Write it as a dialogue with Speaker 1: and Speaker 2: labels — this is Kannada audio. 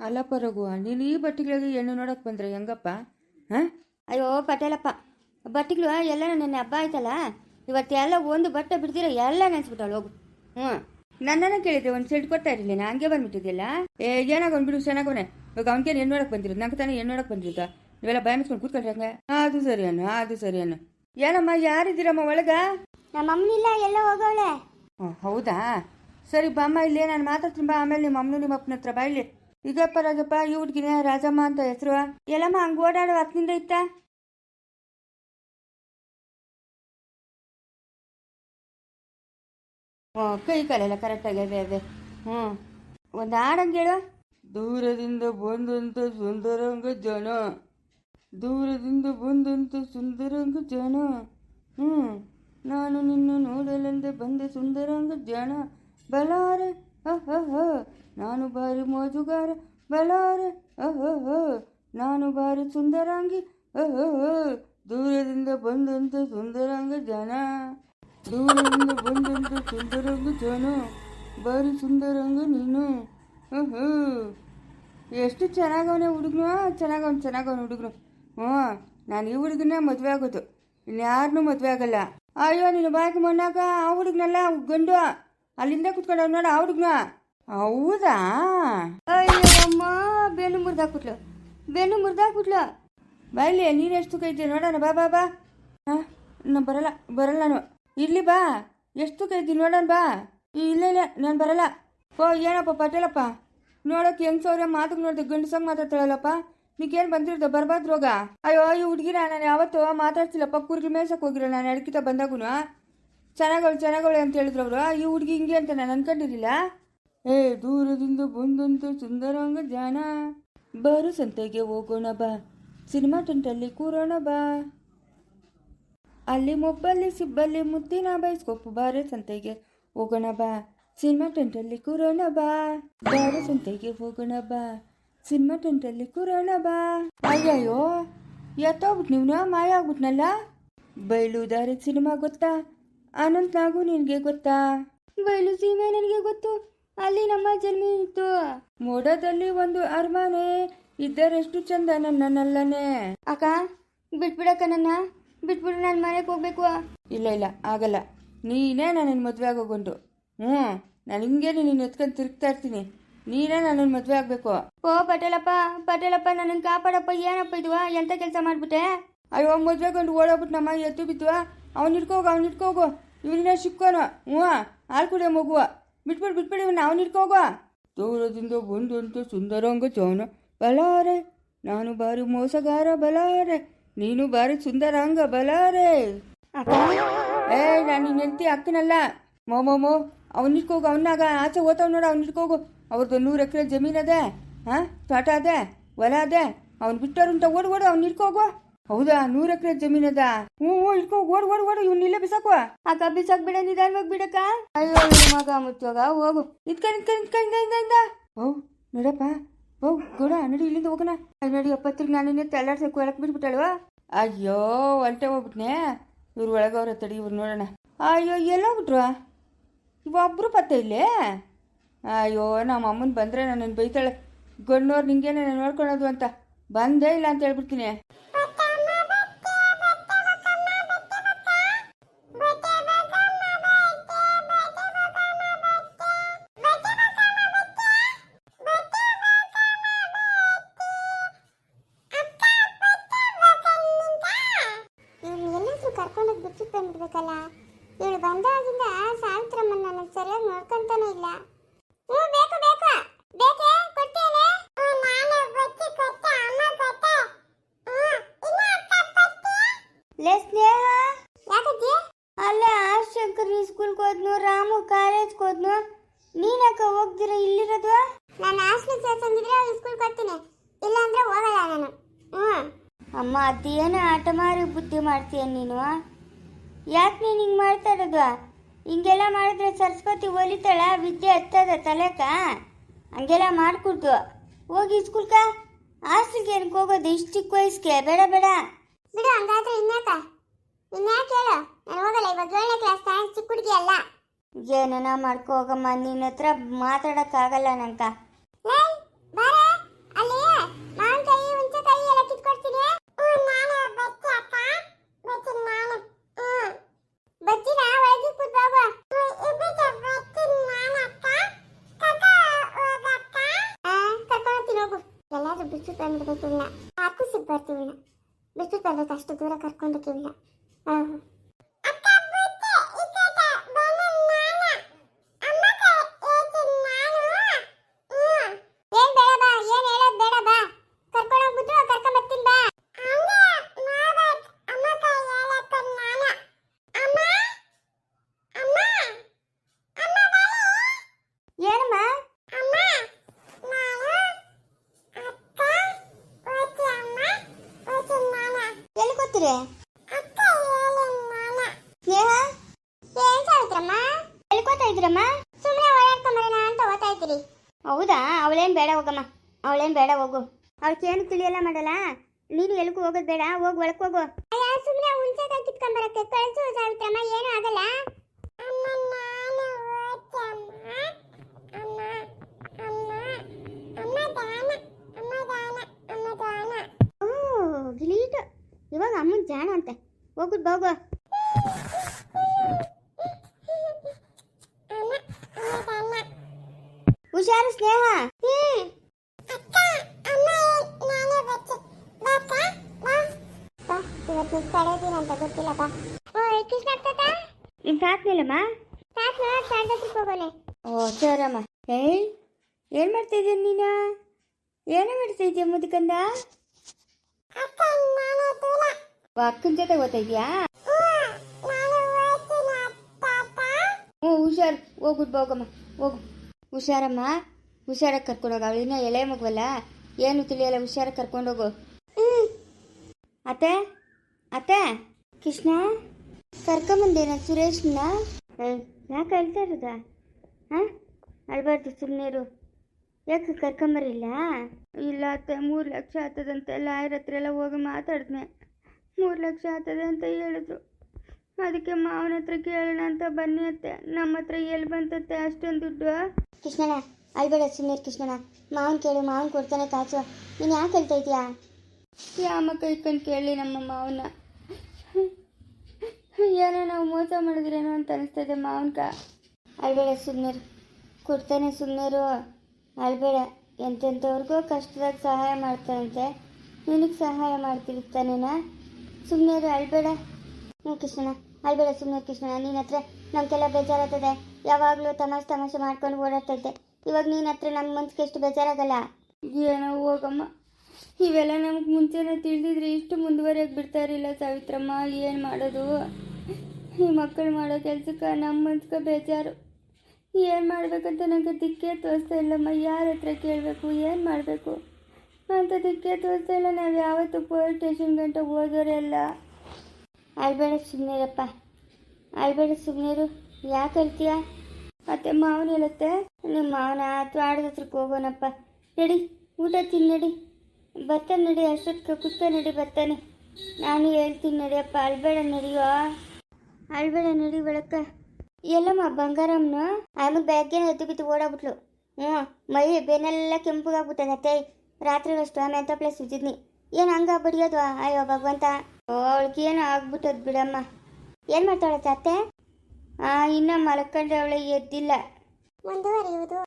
Speaker 1: ಅಲ್ಲಪ್ಪ ರಘು ನೀನು ಈ ಬಟ್ಟೆಗಳಿಗೆ ಹೆಣ್ಣು ನೋಡಕ್ಕೆ ಬಂದ್ರೆ ಹೆಂಗಪ್ಪ? ಹಾಂ?
Speaker 2: ಅಯ್ಯೋ ಪಟೇಲಪ್ಪ ಬಟ್ಟೆಗಳು ಎಲ್ಲ ನೆನ್ನೆ ಹಬ್ಬ ಆಯ್ತಲ್ಲ ಇವತ್ತೆಲ್ಲ ಒಂದು ಬಟ್ಟೆ ಬಿಡ್ತೀರ ಎಲ್ಲ ನೆನ್ಸ್ಬಿಟ್ಟಾಳು ಹೋಗು. ಹ್ಞೂ.
Speaker 1: ನನ್ನನ್ನು ಕೇಳಿದ್ರೆ ಒಂದು ಸೆಟ್ ಕೊಡ್ತಾ ಇರಲಿಲ್ಲ ನಾ ಹಂಗೆ ಬಂದ್ಬಿಟ್ಟಿದ್ದಿಲ್ಲ ಏ ಏನಾಗ ಬಿಡು ಚೆನ್ನಾಗೋನೆ ಇವಾಗ ಅವ್ನಿಗೆ ಹೆಣ್ಣು ನೋಡಕ್ಕೆ ಬಂದಿರೋದು ನಂಗೆ ತಾನೇ ಹೆಣ್ಣು ನೋಡಕ್ಕೆ ಬಂದಿರೋದ. ನೀವೆಲ್ಲ ಭಯ ಮುಚ್ಕೊಂಡು ಕೂತ್ಕೊಂಡ್ರೆ ಹಂಗೆ. ಅದು ಸರಿ ಅನ್ನು ಅದು ಸರಿ ಅನ್ನು. ಏನಮ್ಮ ಯಾರಿದ್ದೀರಮ್ಮ ಒಳಗ?
Speaker 2: ನಮ್ಮ ಅಮ್ಮನಿಲ್ಲ ಎಲ್ಲ ಹೋಗವಳೆ.
Speaker 1: ಹೌದಾ? ಸರಿ ಬಾಮ್ಮ ಇಲ್ಲಿ ನಾನು ಮಾತಾಡ್ತೀನಿ ಬಾ. ಆಮೇಲೆ ನಿಮ್ಮ ಅಮ್ಮನು ನಿಮ್ಮ ಅಪ್ಪನ ಹತ್ರ ಬಾ ಇಲ್ಲಿ. ಈಗಪ್ಪ ರಾಜಪ್ಪ ಹುಡ್ಗಿನೇ ರಾಜಮ್ಮ ಅಂತ ಹೆಸರು. ಎಲ್ಲಮ್ಮ, ಹಂಗೆ ಓಡಾಡೋ ಹತ್ತಿನಿಂದ ಇತ್ತ? ಹ್ಞೂ ಕೈ ಕಾಲೆಲ್ಲ ಕರೆಕ್ಟಾಗಿ ಅದೇ ಅದೇ ಹ್ಞೂ ಒಂದು ಹಾಡಂಗೆ ಹೇಳು. ದೂರದಿಂದ ಬಂದಂತ ಸುಂದರಂಗ ಜನ. ದೂರದಿಂದ ಬಂದಂತ ಸುಂದರಂಗ ಜನ. ಹ್ಞೂ ನಾನು ನಿನ್ನ ನೋಡಲೆಂದೇ ಬಂದೆ ಸುಂದರಂಗ ಜನ. ಬಲಾರೆ ಅಹಹ ನಾನು ಬಾರಿ ಮೋಜುಗಾರ ಬಲಾರೆ ಓಹೋ ನಾನು ಬಾರಿ ಸುಂದರಾಂಗಿ ಓಹೋ ದೂರದಿಂದ ಬಂದಂತ ಸುಂದರಾಂಗ ಜನ. ದೂರದಿಂದ ಬಂದಂತ ಸುಂದರಂಗ ಜನ. ಬಾರಿ ಸುಂದರಂಗ ನೀನು. ಅಹ್ ಎಷ್ಟು ಚೆನ್ನಾಗವನೇ ಹುಡುಗನು ಚೆನ್ನಾಗವನು ಚೆನ್ನಾಗವನು ಹುಡುಗನು. ಹ್ಞೂ, ನಾನು ಈ ಹುಡುಗನ್ನೇ ಮದುವೆ ಆಗೋದು. ಇನ್ಯಾರನ್ನೂ ಮದುವೆ ಆಗಲ್ಲ. ಅಯ್ಯೋ, ನೀನು ಬಾಯ್ಕೆ ಮಣ್ಣಾಗ ಆ ಹುಡುಗನಲ್ಲ, ಗಂಡು. ಅಲ್ಲಿಂದ ಕುತ್ಕೊಂಡವ್ ನೋಡ ಆ ಹುಡುಗನ. ಹೌದಾ?
Speaker 2: ಅಯ್ಯೋ ಅಮ್ಮ ಬೆನ್ನು ಮುರಿದಾಕ್ಬಿಟ್ಲು ಬೆನ್ನು ಮುರಿದಾಕ್ಬಿಟ್ಲು
Speaker 1: ಬಾಯ್ಲಿ ನೀನು ಎಷ್ಟು ತೂಕ ಇದ್ದೀನಿ ನೋಡೋಣ ಬಾ ಬಾ ಬಾ. ಹಾಂ ನಾನು ಬರಲ್ಲ ಬರಲ್ಲ ನಾನು. ಇರಲಿ ಬಾ. ಎಷ್ಟು ತೂಕ ಇದ್ದೀನಿ ನೋಡೋಣ ಬಾ. ಇಲ್ಲ ಇಲ್ಲ ನಾನು ಬರಲ್ಲ. ಓ ಏನಪ್ಪ ಪಟೇಲಪ್ಪ? ನೋಡೋಕೆ ಹೆಂಗ್ ಸೌರ್ಯ ಮಾತಿಗೆ ನೋಡಿದೆ ಗಂಡಸಂಗ್ ಮಾತಾಡ್ತಾಳಲ್ಲಪ್ಪ? ನೀಗೇನು ಬಂದಿರ್ದ ಬರ್ಬಾರ್ದು ರೋಗ? ಅಯ್ಯೋ ಈ ಹುಡುಗಿನ ನಾನು ಯಾವತ್ತೂ ಮಾತಾಡ್ತಿಲ್ಲಪ್ಪ ಕೂರ್ಗಿ ಮೇಯ್ಸಕ್ಕೆ ಹೋಗಿರ ನಾನು ಅಡ್ಕಿತ ಬಂದಾಗೂ ಚೆನ್ನಾಗವಳು ಚೆನ್ನಾಗವಳೆ ಅಂತ ಹೇಳಿದ್ರು ಅವರು. ಈ ಹುಡುಗಿ ಹಿಂಗೆ ಅಂತ ನಾನು ಅನ್ಕೊಂಡಿರಲಿಲ್ಲ. ಏ, ದೂರದಿಂದ ಬಂದಂತ ಸುಂದರಾಂಗ ಜಾನ. ಬಾರು ಸಂತೆಗೆ ಹೋಗೋಣ ಬಾ. ಸಿನಿಮಾ ಟೆಂಟಲ್ಲಿ ಕೂರೋಣ ಬಾ. ಅಲ್ಲಿ ಮೊಬ್ಬಲ್ಲಿ, ಸಿಬ್ಬಲ್ಲಿ ಮುತ್ತಿನ ಬೈಸ್ಕೊಪ್ಪು ಬಾರೆ ಸಂತೆಗೆ ಹೋಗೋಣ ಬಾ. ಸಿನಿಮಾ ಟೆಂಟಲ್ಲಿ ಕೂರೋಣ ಬಾ. ಬಾರು ಸಂತೆಗೆ ಹೋಗೋಣ ಬಾ. ಸಿನಿಮಾ ಟೆಂಟಲ್ಲಿ ಕೂರೋಣ ಬಾ. ಅಯ್ಯಯ್ಯೋ ಎತ್ತೋಗ್ಬಿಟ್ಟು ನೀವು ಮಾಯ ಆಗ್ಬಿಟ್ನಲ್ಲ? ಬಯಲುದಾರಿ ಸಿನಿಮಾ ಗೊತ್ತಾ? ಅನಂತ್ ನಾಗು ನಿನಗೆ ಗೊತ್ತಾ?
Speaker 2: ಬಯಲು ಸೀಮೆ ನನಗೆ ಗೊತ್ತು? ಅಲ್ಲಿ ನಮ್ಮ ಜನ್ಮಿ ಇತ್ತು.
Speaker 1: ಮೋಡದಲ್ಲಿ ಒಂದು ಅರಮನೆ. ಇದ್ದರೆಷ್ಟು ಚಂದ ನನ್ನಲ್ಲನೇ.
Speaker 2: ಅಕ್ಕ, ಬಿಟ್ಬಿಡಕ್ಕ ನನ್ನ. ಬಿಟ್ಬಿಡು, ನಾನು ಮನೆಗೆ ಹೋಗ್ಬೇಕು.
Speaker 1: ಇಲ್ಲ ಇಲ್ಲ, ಆಗಲ್ಲ. ನೀನೇ ನನ್ನ ಮದುವೆ ಆಗೋಗೊಂಡು. ಹ್ಞೂ, ನಾನು ಹಿಂಗೆ ನೀನು ಎತ್ಕೊಂಡು ತಿರುಗ್ತಾ ಇರ್ತೀನಿ. ನೀನೇ ನನ್ನನ್ನು ಮದುವೆ ಆಗಬೇಕು.
Speaker 2: ಓ, ಪಟೇಲಪ್ಪ ಪಟೇಲಪ್ಪ ನನ್ನನ್ನು ಕಾಪಾಡಪ್ಪ, ಏನಪ್ಪ ಇದು? ಎಂತ ಕೆಲಸ ಮಾಡ್ಬಿಟ್ಟೆ?
Speaker 1: ಅಯ್ಯೋ ಮದುವೆಗೊಂಡು ಓಡೋಗ್ಬಿಟ್ಟು ನಮ್ಮ ಎತ್ತು ಬಿತ್ತು ಅವ್ನು ಇಟ್ಕೋಗು ಅವ್ನು ಇಟ್ಕೋಗು ಇವನೇ ಸಿಕ್ಕೋನು ಹ್ಞೂ, ಹಾಲು ಮಗುವ. ಬಿಟ್ಬಿಡು ಬಿಟ್ಬಿಡು ನಾವು ಇಟ್ಕೋಗು ದೂರದಿಂದ ಬಂದಂತ ಸುಂದರಂಗ ಚೌನ ಬಲಾರೆ. ನಾನು ಬಾರಿ ಮೋಸಗಾರ ಬಲಾರೆ. ನೀನು ಬಾರಿ ಸುಂದರಾಂಗ ಬಲಾರೆ. ಏ ನಾನು ಹೆಂಡತಿ ಅಕ್ಕನಲ್ಲ. ಮೋ ಮೋ ಮೋ ಅವ್ನು ಇಟ್ಕೋಗು ಅವನಾಗ ಆಚೆ ಓದವ್ ನೋಡು ಅವ್ನ ಇಟ್ಕೋಗು ಅವ್ರದ್ದು ನೂರು ಎಕರೆ ಜಮೀನು ಅದೇ ಹಾಂ ತೋಟ ಅದೇ ಹೊಲ ಅದೇ. ಅವ್ನು ಬಿಟ್ಟವ್ರಂತ ಓಡ್ ಓಡು ಅವ್ನು ಇಟ್ಕೋಗು ಹೌದಾ? ನೂರು ಎಕರೆ ಜಮೀನದ ಅದ? ಹ್ಞೂ ಹ್ಞೂ ಓಡ್ ಓಡ್ ಓಡ್ ಇಲ್ಲೇ ಬಿಸಾಕುವ
Speaker 2: ಅಕ್ಕ ಬಿಸಾಕ್ ಬಿಡ ನಿಧಾನವಾಗಿ ಬಿಡಕ್ಕ. ಅಯ್ಯೋ ಮಗ ಮುಚ್ಚೋಗ ಹೋಗು.
Speaker 1: ನಿಂತ್ಕ ನಿಂತ್ಕ ನಿಂತ್ಕ ಇಂದ ಓ ನೋಡಪ್ಪ. ಓ ಗೌಡ ನಡಿ ಇಲ್ಲಿಂದ ಹೋಗೋಣ. ನಡಿ ಅಪ್ಪತ್ತಿಗೆ ನಾನು ಇನ್ನೇ ತಳ್ಳಾಡ್ಸಕ್ಕೆ ಒಳಕ್ ಬಿಟ್ಬಿಟ್ಟಲ್ವ ಅಯ್ಯೋ ಹೊಂಟೆ ಹೋಗ್ಬಿಟ್ನೆ. ಇವ್ರು ಒಳಗವ್ರ ತಡಿ ಇವ್ರು ನೋಡೋಣ. ಅಯ್ಯೋ ಎಲ್ಲ ಎಲ್ಲೋಗ್ಬಿಟ್ರು ಒಬ್ರು ಪತ್ತೆ ಇಲ್ಲೇ? ಅಯ್ಯೋ ನಮ್ಮ ಅಮ್ಮನ ಬಂದರೆ ನನ್ನನ್ನು ಬೈತಾಳೆ. ಗಣ್ಣವ್ರು ನಿಂಗೇನೆ ನೋಡ್ಕೊಳೋದು ಅಂತ. ಬಂದೇ ಇಲ್ಲ ಅಂತ ಹೇಳ್ಬಿಡ್ತೀನಿ.
Speaker 2: ಸ್ಕೂಲ್ಗೆ ಹೋದ್ನು ರಾಮು ಕಾಲೇಜ್ಗೆ ಹೋದ್ನು. ನೀನಕ್ಕ ಹೋಗ್ದಿರ ಇಲ್ಲಿರೋದು?
Speaker 3: ನಾನು ಹಾಸ್ಟೆಲ್ ಸೇರ್ಸಂಗಿದ್ರೆ ಅವ್ನು ಸ್ಕೂಲ್ ಕೊಡ್ತೀನಿ. ಇಲ್ಲ ಅಂದ್ರೆ ಹೋಗಲ್ಲ ನಾನು. ಹ್ಞೂ.
Speaker 2: ಅಮ್ಮ ಅದೇನೋ ಆಟ ಮಾರಿ ಬುದ್ಧಿ ಮಾಡ್ತೀಯ ನೀನು? ಯಾಕೆ ನೀನು ಹಿಂಗೆ ಮಾಡ್ತಾ ಇರೋದು? ಹಿಂಗೆಲ್ಲ ಮಾಡಿದ್ರೆ ಸರಸ್ವತಿ ಒಲಿತಾಳ ವಿದ್ಯೆ ಹತ್ತದ ತಲೆಕ? ಹಂಗೆಲ್ಲ ಮಾಡ್ಕೊಡ್ತು ಹೋಗಿ ಸ್ಕೂಲ್ಕ ಹಾಸ್ಟೆಲ್ಗೆ ಏನಕ್ಕೆ ಹೋಗೋದು? ಇಷ್ಟು ಚಿಕ್ಕ ವಯಸ್ಸಿಗೆ. ಬೇಡ ಬೇಡ.
Speaker 3: ಬಿಡು ಹಂಗಾದ್ರೆ ಇನ್ಯಾಕ? ಇನ್ಯಾಕೆ ಹೇಳು? ನಾನು ಹೋಗಲ್ಲ ಇವಾಗ ಏಳನೇ ಕ್ಲಾಸ್ ಚಿಕ್ಕ ಹುಡುಗಿ ಅಲ್ಲ.
Speaker 2: ಏನನ ಮಾಡ್ಕೋ ಹೋಗಮ್ಮ ನಿನ್ನ ಹತ್ರ ಮಾತಾಡೋಕ್ಕಾಗಲ್ಲ ನಂಕ
Speaker 3: ಲೇ ಬಾರೆ ಬಿಟ್ಟು ಬಂದ್ಬಿಡ್ಬೇಕು ಇವಳನ್ನ ಯಾಕೂ ಸಿಗ್ಬಾರ್ದು ಇವಳನ್ನ ಬಿಟ್ಟು ಬರ್ಬೇಕು ಅಷ್ಟು ದೂರ ಕರ್ಕೊಂಡಕ್ಕೆ ಇವಳನ್ನ ಹಾಂ ಏನ್ ಬೇಡ ಬಾ ಏನ್ ಹೇಳೋದ್ ಬೇಡ ಬಾ ಕರ್ಕೊಂಡು ಹೋಗ್ಬಿಟ್ಟು ಕರ್ಕೊಂಡ್ ಬರ್ತೀನಿ ಬಾ
Speaker 1: ಏನಮ್ಮ ಎಲ್ಲಿ ಕೂತೀರಿ ಸ್ನೇಹ
Speaker 3: ಏನ್ ಸಾವಿತ್ರಮ್ಮ
Speaker 1: ಎಲ್ಲಿ ಕೂತಾ ಇದ್ರಮ್ಮ?
Speaker 3: ಸುಮ್ಮನೆ ಓಡಾಡ್ಕೊಂಬರೋಣ ಅಂತ ಓದ್ತಾ ಇದ್ದೀರಿ.
Speaker 1: ಹೌದಾ? ಅವಳೇನ್ ಬೇಡ ಹೋಗಮ್ಮ. ಅವಳೇನ್ ಬೇಡ ಹೋಗು. ಅವಳಿಗೆ ಏನು ತಿಳಿಯಲ್ಲ ಮಾಡಲ್ಲ ನೀನು ಎಲ್ಗೂ ಹೋಗೋದು ಬೇಡ. ಹೋಗಿ ಒಳಕ್ ಹೋಗು.
Speaker 3: ಸುಮ್ಮನೆ ಹುಣ್ಸೆಕಾಯಿ ಕಿತ್ಕೊಂಬರಕ್ಕೆ ಕಳ್ಸು ಸಾವಿತ್ರಮ್ಮ ಏನೂ ಆಗಲ್ಲ.
Speaker 1: ಇವಾಗ ಅಮ್ಮನ ಜಾಣ ಅಂತೆ. ಹೋಗ್ಬಿಟ್ಟು ಹೋಗು
Speaker 3: ಅಮ್ಮ ಅಮ್ಮ ದಾನ
Speaker 1: ಹುಷಾರು ಸ್ನೇಹ
Speaker 3: ಹ್ಮ್ ಅಕ್ಕ ಅಮ್ಮ ನಾನೇ ಬಚ್ಚೆ ಬಾಕ ಬಾ ಬಾ ಇವತ್ತು ಸ್ನೇಹ ಅಂತ ಗೊತ್ತಿಲ್ಲ ಬಾ. ಓ ಕೃಷ್ಣ
Speaker 1: ನಿಮ್ ಸಾಕ್ನಿಲ್ಲಮ್ಮ ಓ ಸರಮ್ಮ. ಏಯ್ ಏನ್ ಮಾಡ್ತಾ ಇದೀಯ ನೀನ? ಏನೋ ಮಾಡ್ತಾ ಇದೀಯ ಮುದುಕಂದ?
Speaker 3: ನಾನು
Speaker 1: ಅಕ್ಕನ ಜೊತೆ ಓದ್ತಾ ಇದೀಯಾ
Speaker 3: ನಾನು
Speaker 1: ಹ್ಞೂ ಹುಷಾರು. ಹೋಗುದು ಹೋಗಮ್ಮ. ಹೋಗು. ಹುಷಾರಮ್ಮ? ಹುಷಾರಾಗಿ ಕರ್ಕೊಂಡೋಗ ಇನ್ನೂ ಎಳೆ ಮಗುವಲ್ಲ? ಏನು ತಿಳಿಯಲ್ಲ ಹುಷಾರಾಗಿ ಕರ್ಕೊಂಡೋಗು ಅತ್ತೆ? ಅತ್ತೆ? ಕೃಷ್ಣ? ಕರ್ಕೊಂಬಂದೇನ ಸುರೇಶ್ನ? ಯಾಕೆ ಹೇಳ್ತಾ ಇರೋದ? ಹಾಂ? ಅಳ್ಬಾರ್ದು ಸುಮ್ಮನೆರು ಯಾಕೆ ಕರ್ಕೊಂಬರಿಲ್ಲ ಇಲ್ಲ ಅತ್ತೆ ಮೂರು ಲಕ್ಷ ಆಗ್ತದಂತೆ ಲಾಯರ್ ಹತ್ರ ಎಲ್ಲ ಹೋಗಿ ಮಾತಾಡಿದ್ನೆ. ಮೂರು ಲಕ್ಷ ಆಗ್ತದೆ ಅಂತ ಹೇಳಿದ್ರು. ಅದಕ್ಕೆ ಮಾವನ ಹತ್ರ ಕೇಳೋಣ ಅಂತ ಬನ್ನಿ ಅತ್ತೆ. ನಮ್ಮ ಹತ್ರ ಎಲ್ಲಿ ಬಂತತ್ತೆ ಅಷ್ಟೊಂದು ದುಡ್ಡು? ಕೃಷ್ಣಣ್ಣ ಅಳ್ಬೇಡ ಸುಮ್ಮನೆ ಕೃಷ್ಣಣ್ಣ. ಮಾವನ್ ಕೇಳು ಮಾವನ್ ಕೊಡ್ತಾನೆ ಕಾಸು. ನೀನು ಯಾಕೆ ಹೇಳ್ತಾ ಇದೀಯಾ ಯಾಮ ಕೈಕೊಂಡು ಕೇಳಿ ನಮ್ಮ ಮಾವನ ಏನೋ ನಾವು ಮೋಸ ಮಾಡಿದ್ರೇನೋ ಅಂತ ಅನಿಸ್ತದೆ ಮಾವನ್ಕ. ಅಳ್ಬೇಡ ಸುಮ್ಮನೆ ಕೊಡ್ತಾನೆ ಸುಮ್ಮನೆರು ಅಳ್ಬೇಡ ಎಂತೆಂಥವ್ರಿಗೂ ಕಷ್ಟದಾಗ ಸಹಾಯ ಮಾಡ್ತಾನಂತೆ ನಿನಗೆ ಸಹಾಯ ಮಾಡ್ತಿರ್ತಾನೇನಾ ಸುಮ್ಮನೆ ಅಳ್ಬೇಡ ಹ್ಞೂ ಕೃಷ್ಣ ಅಲ್ಬೇಡ ಸುಮ್ಮನೆ ಕೃಷ್ಣ ನಿನ್ನ ಹತ್ರ ನಮಗೆಲ್ಲ ಬೇಜಾರಾಗ್ತದೆ. ಯಾವಾಗಲೂ ತಮಾಷೆ ತಮಾಷೆ ಮಾಡ್ಕೊಂಡು ಓಡಾಡ್ತೈತೆ. ಇವಾಗ ನಿನ್ನ ಹತ್ರ ನಮ್ಮ ಮನ್ಸಿಗೆ ಎಷ್ಟು ಬೇಜಾರಾಗಲ್ಲ? ಏನೋ ಹೋಗಮ್ಮ. ಇವೆಲ್ಲ ನಮ್ಗೆ ಮುಂಚೆನೇ ತಿಳಿದಿದ್ರೆ ಇಷ್ಟು ಮುಂದುವರಿಯಾಗಿ ಬಿಡ್ತಾ ಇರಲಿಲ್ಲ ಸಾವಿತ್ರಮ್ಮ. ಏನು ಮಾಡೋದು? ಈ ಮಕ್ಕಳು ಮಾಡೋ ಕೆಲಸಕ್ಕೆ ನಮ್ಮ ಮನ್ಸಿಗೆ ಬೇಜಾರು. ಏನು ಮಾಡಬೇಕಂತ ನನಗೆ ದಿಕ್ಕೇ ತೋರಿಸ್ತಾ ಇಲ್ಲಮ್ಮ. ಯಾರ ಹತ್ರ ಕೇಳಬೇಕು, ಏನು ಮಾಡಬೇಕು? ಅಂತ ದಿಕ್ಕೇ ತೋರಿಸ್ತಾ ಇಲ್ಲ. ನಾವು ಯಾವತ್ತೂ ಪೊಲೀಸ್ ಸ್ಟೇಷನ್ ಗಂಟ ಹೋದೋರೇ ಅಲ್ಲ. ಅಳ್ಬೇಡ ಸುಮ್ಮನಿರಪ್ಪ ಅಳ್ಬೇಡ ಸುಮ್ಮನಿರು ಯಾಕೆ ಅಳ್ತೀಯ ಮತ್ತೆ ಮಾವನ ಹೇಳುತ್ತೆ, ನಿಮ್ಮ ಮಾವನ ತ್ವಾಡದ ಹತ್ರಕ್ಕೆ ಹೋಗೋಣಪ್ಪ. ನಡಿ, ಊಟ ತಿನ್, ನಡಿ. ಬರ್ತಾನೆ ನಡಿ ಅಷ್ಟೊತ್ತಿಗೆ ಕುತ್ತ ನಡಿ, ಬರ್ತಾನೆ. ನಾನು ಹೇಳ್ತೀನಿ ನಡಿಯಪ್ಪ ಅಳ್ಬೇಡ ನಡಿಯೋ. ಅಳ್ಬೇಡ ನಡಿ ಬೆಳಕ. ಎಲ್ಲಮ್ಮ, ಬಂಗಾರಮ್ಮನ? ಆಮೇಲೆ ಬೆಳಗ್ಗೆನೆ ಎದ್ದು ಬಿದ್ದು ಓಡಾಗ್ಬಿಟ್ಲು ಹ್ಞೂ, ಮೈ ಬೆನ್ನೆಲ್ಲ ಕೆಂಪಗಾಗ್ಬಿಟ್ಟೆ ಅತ್ತೆ ರಾತ್ರಿ ಅಷ್ಟು ಆಮೇಲೆ ಪ್ಲೇಸ್ ಇದ್ದಿದ್ನಿ. ಏನು ಹಂಗ ಬಡಿಯೋದು? ಅಯ್ಯೋ ಭಗವಂತ. ಅವಳಿಗೆ ಏನೋ ಆಗ್ಬಿಟ್ಟದ್ ಬಿಡಮ್ಮ. ಏನು ಮಾಡ್ತಾಳೆ ತಾತೆ? ಆ ಇನ್ನ ಮಲ್ಕೊಂಡ್ರೆ ಅವಳಿಗೆ ಎದ್ದಿಲ್ಲ
Speaker 3: ಮುಂದುವರಿಯುವುದು